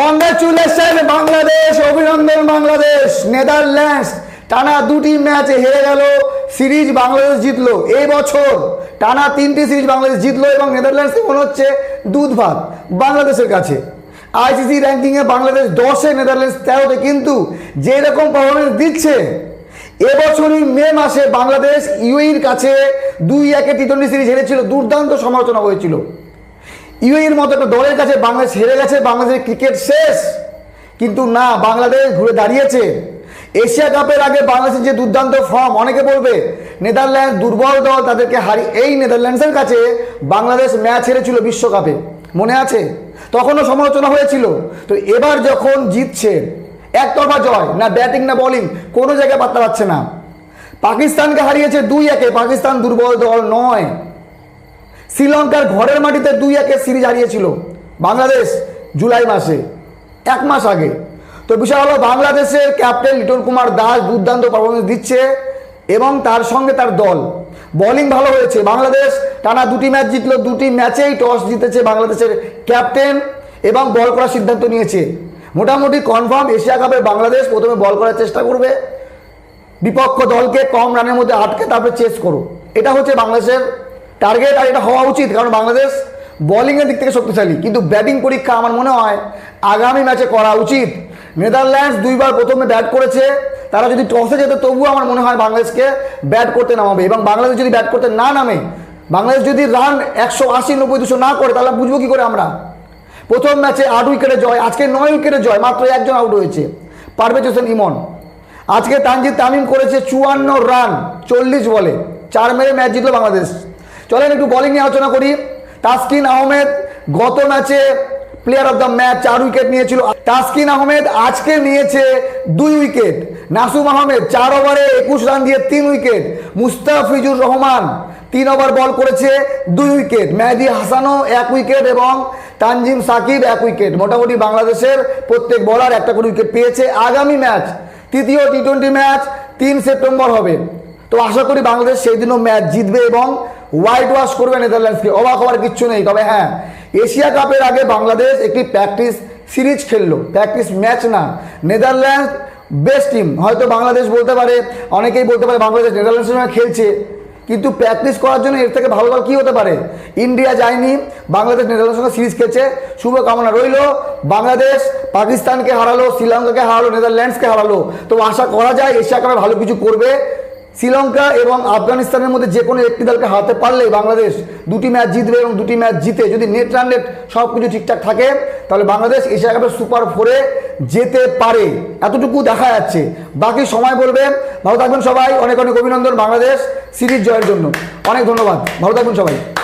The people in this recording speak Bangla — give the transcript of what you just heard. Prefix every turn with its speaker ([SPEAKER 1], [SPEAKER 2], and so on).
[SPEAKER 1] কংগ্রেচুলেশন বাংলাদেশ অভিনন্দন বাংলাদেশ নেদারল্যান্ডস টানা দুটি ম্যাচে হেরে গেল। সিরিজ বাংলাদেশ জিতলো। এই বছর টানা তিনটি সিরিজ বাংলাদেশ জিতলো এবং নেদারল্যান্ডসকে মনে হচ্ছে দুধ ভাত বাংলাদেশের কাছে। আইসিসি র্যাঙ্কিংয়ে বাংলাদেশ দশে নেদারল্যান্ডস তেরোতে। কিন্তু যেরকম পারফরমেন্স দিচ্ছে, এবছরই মে মাসে বাংলাদেশ ইউএইর কাছে দুই একে টি টোয়েন্টি সিরিজ হেরেছিল। দুর্দান্ত সমালোচনা হয়েছিল। ইউএইর মতো একটা দলের কাছে বাংলাদেশ হেরে গেছে, বাংলাদেশের ক্রিকেট শেষ। কিন্তু না, বাংলাদেশ ঘুরে দাঁড়িয়েছে। এশিয়া কাপের আগে বাংলাদেশের যে দুর্দান্ত ফর্ম, অনেকে বলবে, নেদারল্যান্ড দুর্বল দল তাদেরকে হারি, এই নেদারল্যান্ডসের কাছে বাংলাদেশ ম্যাচ হেরেছিল বিশ্বকাপে। মনে আছে? তখনও সমালোচনা হয়েছিল। তো এবার যখন জিতছে, একতরফা জয়, না ব্যাটিং, না বলিং, কোনো জায়গায় পাত্তা পাচ্ছে না। পাকিস্তানকে হারিয়েছে দুই একে, পাকিস্তান দুর্বল দল নয়। শ্রীলঙ্কার ঘরের মাটিতে দুই একে সিরিজ হারিয়েছিল বাংলাদেশ জুলাই মাসে, এক মাস আগে। তো বিষয় হলো, বাংলাদেশের ক্যাপ্টেন লিটন কুমার দাস দুর্দান্ত পারফরমেন্স দিচ্ছে এবং তার সঙ্গে তার দল। বোলিং ভালো হয়েছে। বাংলাদেশ টানা দুটি ম্যাচ জিতলো। দুটি ম্যাচেই টস জিতেছে বাংলাদেশের ক্যাপ্টেন এবং বল করার সিদ্ধান্ত নিয়েছে। মোটামুটি কনফার্ম এশিয়া কাপে বাংলাদেশ প্রথমে বল করার চেষ্টা করবে। বিপক্ষ দলকে কম রানের মধ্যে আটকে তারপরে চেস করো। এটা হচ্ছে বাংলাদেশের টার্গেট আর এটা হওয়া উচিত, কারণ বাংলাদেশ বোলিংয়ের দিক থেকে শক্তিশালী। কিন্তু ব্যাটিং পরীক্ষা আমার মনে হয় আগামী ম্যাচে করা উচিত। নেদারল্যান্ডস দুইবার প্রথমে ব্যাট করেছে, তারা যদি টসে যেত তবুও আমার মনে হয় বাংলাদেশকে ব্যাট করতে নামাবে। এবং বাংলাদেশ যদি ব্যাট করতে না নামে, বাংলাদেশ যদি রান একশো আশি, নব্বই, দুশো না করে, তাহলে বুঝব কী করে আমরা? প্রথম ম্যাচে আট উইকেটে জয়, আজকে নয় উইকেটে জয়, মাত্র একজন আউট হয়েছে। পারভেজ হোসেন ইমন। আজকে তানজিদ তামিম করেছে চুয়ান্ন রান চল্লিশ বলে। চার মেরে ম্যাচ জিতলো বাংলাদেশ। চলেন একটু বলিং নিয়ে আলোচনা করি। তাসকিন আহমেদ গত ম্যাচে প্লেয়ার অফ দ্য ম্যাচ চার উইকেট নিয়েছিল। তাসকিন আহমেদ আজকে নিয়েছে দুই উইকেট নাসুম আহমেদ চার ওভারে একুশ রান দিয়ে তিন উইকেট মুস্তাফিজুর রহমান তিন ওভার বল করেছে দুই উইকেট মেহেদি হাসানও এক উইকেট এবং তানজিম সাকিব এক উইকেট মোটামুটি বাংলাদেশের প্রত্যেক বলার একটা করে উইকেট পেয়েছে। আগামী ম্যাচ তৃতীয় টি টোয়েন্টি ম্যাচ তিন সেপ্টেম্বর হবে। তো আশা করি বাংলাদেশ সেই দিনও ম্যাচ জিতবে এবং হোয়াইট ওয়াশ করবে নেদারল্যান্ডসকে অবাক হওয়ার কিচ্ছু নেই। তবে হ্যাঁ এশিয়া কাপের আগে বাংলাদেশ একটি প্র্যাকটিস সিরিজ খেললো। প্র্যাকটিস ম্যাচ না। নেদারল্যান্ডস বেস্ট টিম হয়তো বাংলাদেশ বলতে পারে, অনেকেই বলতে পারে বাংলাদেশ নেদারল্যান্ডসের সঙ্গে খেলছে। কিন্তু প্র্যাকটিস করার জন্য এর থেকে ভালো দল কী হতে পারে? ইন্ডিয়া যায়নি। বাংলাদেশ নেদারল্যান্ডের সঙ্গে সিরিজ খেলছে। শুভকামনা রইল। বাংলাদেশ পাকিস্তানকে হারালো, শ্রীলঙ্কাকে হারালো নেদারল্যান্ডসকে হারালো। তো আশা করা যায় এশিয়া কাপে ভালো কিছু করবে। শ্রীলঙ্কা এবং আফগানিস্তানের মধ্যে যে কোনো একটি দলকে হারাতে পারলেই বাংলাদেশ দুটি ম্যাচ জিতবে এবং দুটি ম্যাচ জিতে। যদি নেট রান রেট সব কিছু ঠিকঠাক থাকে, তাহলে বাংলাদেশ এশিয়া কাপের সুপার ফোরে যেতে পারে। এতটুকু দেখা যাচ্ছে। বাকি সময় বলবে। ভালো থাকবেন সবাই। অনেক অনেক অভিনন্দন বাংলাদেশ সিরিজ জয়ের জন্য। অনেক ধন্যবাদ। ভালো থাকবেন সবাই।